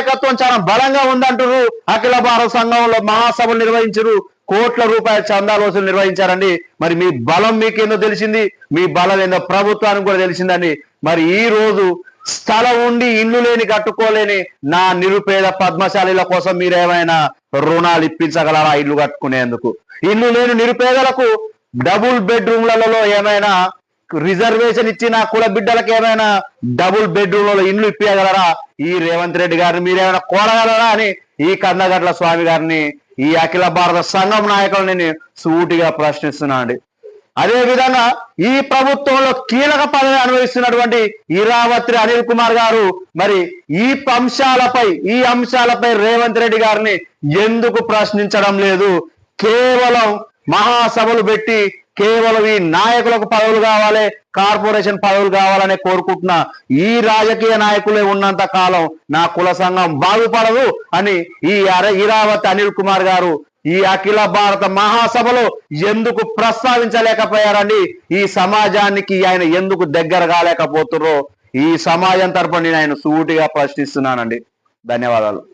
నాయకత్వం చాలా బలంగా ఉందంటారు అఖిల భారత సంఘంలో మహాసభలు నిర్వహించారు. కోట్ల రూపాయల చందాలు వసూలు నిర్వహించారండి. మరి మీ బలం మీకేందో తెలిసింది? మీ బలం ఏందో ప్రభుత్వానికి కూడా తెలిసిందండి. మరి ఈ రోజు స్థలం ఉండి ఇల్లు లేని కట్టుకోలేని నా నిరుపేద పద్మశాలిల కోసం మీరేమైనా రుణాలు ఇప్పించగలరా ఇల్లు కట్టుకునేందుకు? ఇల్లు లేని నిరుపేదలకు డబుల్ బెడ్రూమ్లలో ఏమైనా రిజర్వేషన్ ఇచ్చిన కుల బిడ్డలకు ఏమైనా డబుల్ బెడ్రూమ్లలో ఇండ్లు ఇప్పించగలరా ఈ రేవంత్ రెడ్డి గారిని మీరేమైనా కోరగలరా అని ఈ కందగట్ల స్వామి గారిని ఈ అఖిల భారత సంఘం నాయకులను నేను సూటిగా ప్రశ్నిస్తున్నా అండి. అదే విధంగా ఈ ప్రభుత్వంలో కీలక పదవి అనుభవిస్తున్నటువంటి ఇరావత్రి అనిల్ కుమార్ గారు మరి ఈ అంశాలపై ఈ అంశాలపై రేవంత్ రెడ్డి గారిని ఎందుకు ప్రశ్నించడం లేదు? కేవలం మహాసభలు పెట్టి కేవలం ఈ నాయకులకు పదవులు కావాలి కార్పొరేషన్ పదవులు కావాలని కోరుకుంటున్న ఈ రాజకీయ నాయకులే ఉన్నంత కాలం నా కుల సంఘం బాగుపడదు అని ఈ ఇరావతి అనిల్ కుమార్ గారు ఈ అఖిల భారత మహాసభలో ఎందుకు ప్రస్తావించలేకపోయారండి? ఈ సమాజానికి ఆయన ఎందుకు దగ్గర కాలేకపోతున్నారో ఈ సమాజం తరపున నేను ఆయన సూటిగా ప్రశ్నిస్తున్నానండి. ధన్యవాదాలు.